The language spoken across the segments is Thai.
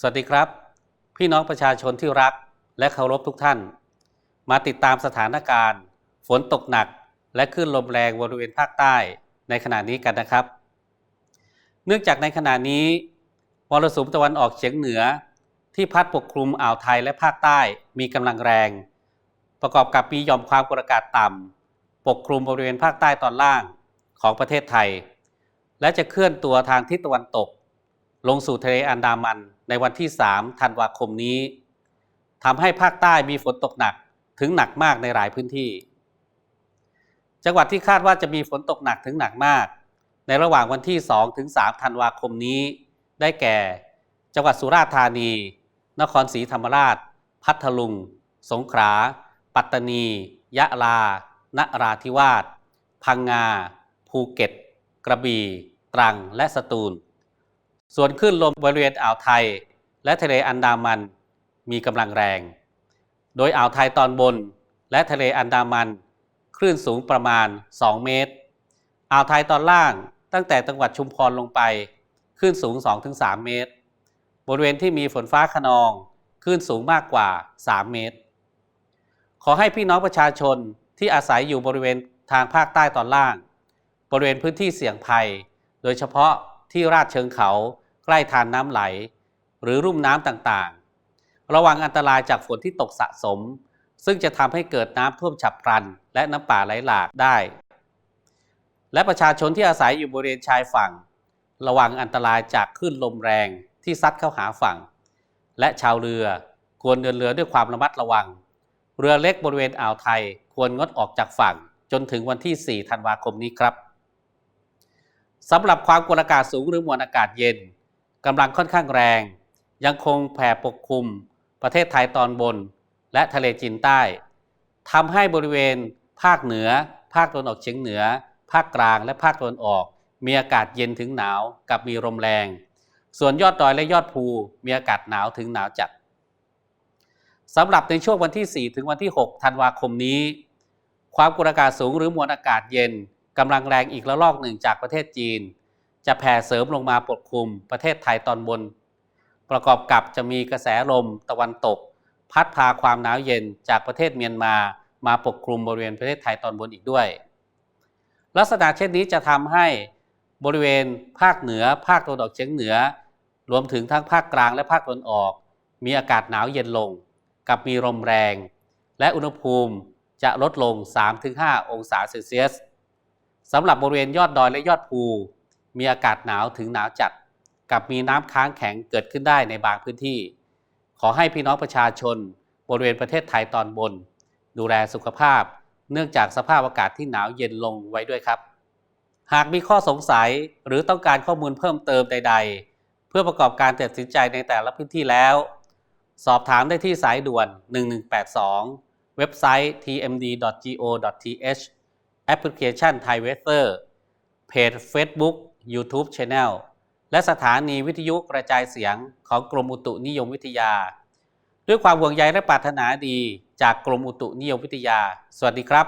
สวัสดีครับ พี่น้องประชาชนที่รักและเคารพทุกท่าน มาติดตามสถานการณ์ ฝนตกหนัก และคลื่นลมแรงบริเวณภาคใต้ในขณะนี้กันนะครับ เนื่องจากในขณะนี้มรสุมตะวันออกเฉียงเหนือ ที่พัดปกคลุมอ่าวไทยและภาคใต้มีกำลังแรง ประกอบกับมีหย่อมความกดอากาศต่ำปกคลุมบริเวณภาคใต้ตอนล่างของประเทศไทย และจะเคลื่อนตัวทางทิศตะวันตก ลงสู่ทะเลอันดามันในวันที่ 3 ธันวาคมนี้ทำให้ภาคใต้มีฝนตกหนักถึงหนักมากในหลายพื้นที่ จังหวัดที่คาดว่าจะมีฝนตกหนักถึงหนักมาก ในระหว่างวันที่ 2 ถึง 3 ธันวาคมนี้ ได้แก่ จังหวัดสุราษฎร์ธานี นครศรีธรรมราช พัทลุง สงขลา ปัตตานี ยะลา นราธิวาส พังงา ภูเก็ต กระบี่ ตรัง และสตูล ส่วนคลื่นลมบริเวณอ่าวไทย และทะเลอันดามันมีกำลังแรง โดยอ่าวไทยตอนบน และทะเลอันดามัน คลื่นสูงประมาณ 2 เมตร อ่าวไทยตอนล่างตั้งแต่จังหวัดชุมพรลงไป คลื่นสูง 2-3 เมตร บริเวณที่มีฝนฟ้าขนอง คลื่นสูงมากกว่า 3 เมตร ขอให้พี่น้องประชาชนที่อาศัยอยู่บริเวณทางภาคใต้ตอนล่าง บริเวณพื้นที่เสี่ยงภัย โดยเฉพาะที่ราดเชิงเขา ใกล้ทานน้ำไหล หรือรุ่มน้ำต่างๆ ระวังอันตรายจากฝนที่ตกสะสม ซึ่งจะทำให้เกิดน้ำท่วมฉับพลัน และน้ำป่าไหลหลากได้ และประชาชนที่อาศัยอยู่บริเวณชายฝั่ง ระวังอันตรายจากคลื่นลมแรงที่ซัดเข้าหาฝั่ง และชาวเรือควรเดินเรือด้วยความระมัดระวัง เรือเล็กบริเวณอ่าวไทยควรงดออกจากฝั่ง จนถึงวันที่ 4 ธันวาคมนี้ครับสำหรับความกดอากาศสูงหรือมวลอากาศเย็น กำลังค่อนข้างแรง ยังคงแผ่ปกคลุม ประเทศไทยตอนบน และทะเลจีนใต้ทำให้บริเวณ ภาคเหนือ ภาคตะวันออกเฉียงเหนือ ภาคกลางและภาคตะวันออก มีอากาศเย็นถึงหนาวกับมีลมแรง ส่วนยอดดอยและยอดภูมีอากาศหนาวถึงหนาวจัดสำหรับในช่วงวันที่ 4 ถึงวันที่ 6 ธันวาคมนี้ ความกดอากาศสูงหรือมวลอากาศเย็นกำลังแรงอีกระลอกหนึ่งจากประเทศจีน จะแผ่เสริมลงมาปกคลุมประเทศไทยตอนบน ประกอบกับจะมีกระแสลมตะวันตก พัดพาความหนาวเย็นจากประเทศเมียนมามาปกคลุมบริเวณประเทศไทยตอนบนอีกด้วย ลักษณะเช่นนี้จะทำให้บริเวณภาคเหนือ ภาคตะวันออกเฉียงเหนือ รวมถึงทั้งภาคกลางและภาคตะวันออก มีอากาศหนาวเย็นลง กับมีลมแรง และอุณหภูมิจะลดลง 3-5 องศาเซลเซียสสำหรับบริเวณยอดดอยและยอดภู มีอากาศหนาวถึงหนาวจัด กับมีน้ำค้างแข็งเกิดขึ้นได้ในบางพื้นที่ ขอให้พี่น้องประชาชนบริเวณประเทศไทยตอนบน ดูแลสุขภาพ เนื่องจากสภาพอากาศที่หนาวเย็นลงไว้ด้วยครับ หากมีข้อสงสัยหรือต้องการข้อมูลเพิ่มเติมใด ๆ เพื่อประกอบการตัดสินใจในแต่ละพื้นที่แล้ว สอบถามได้ที่สายด่วน 1182 เว็บไซต์ tmd.go.th แอปพลิเคชัน Thai Weather เพจ Facebook YouTube Channel และสถานีวิทยุกระจายเสียงของกรมอุตุนิยมวิทยา ด้วยความห่วงใยและปรารถนาดีจากกรมอุตุนิยมวิทยา สวัสดีครับ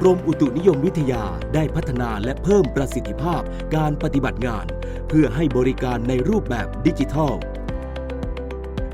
กรมอุตุนิยมวิทยาได้พัฒนาและเพิ่มประสิทธิภาพการปฏิบัติงาน เพื่อให้บริการในรูปแบบดิจิทัล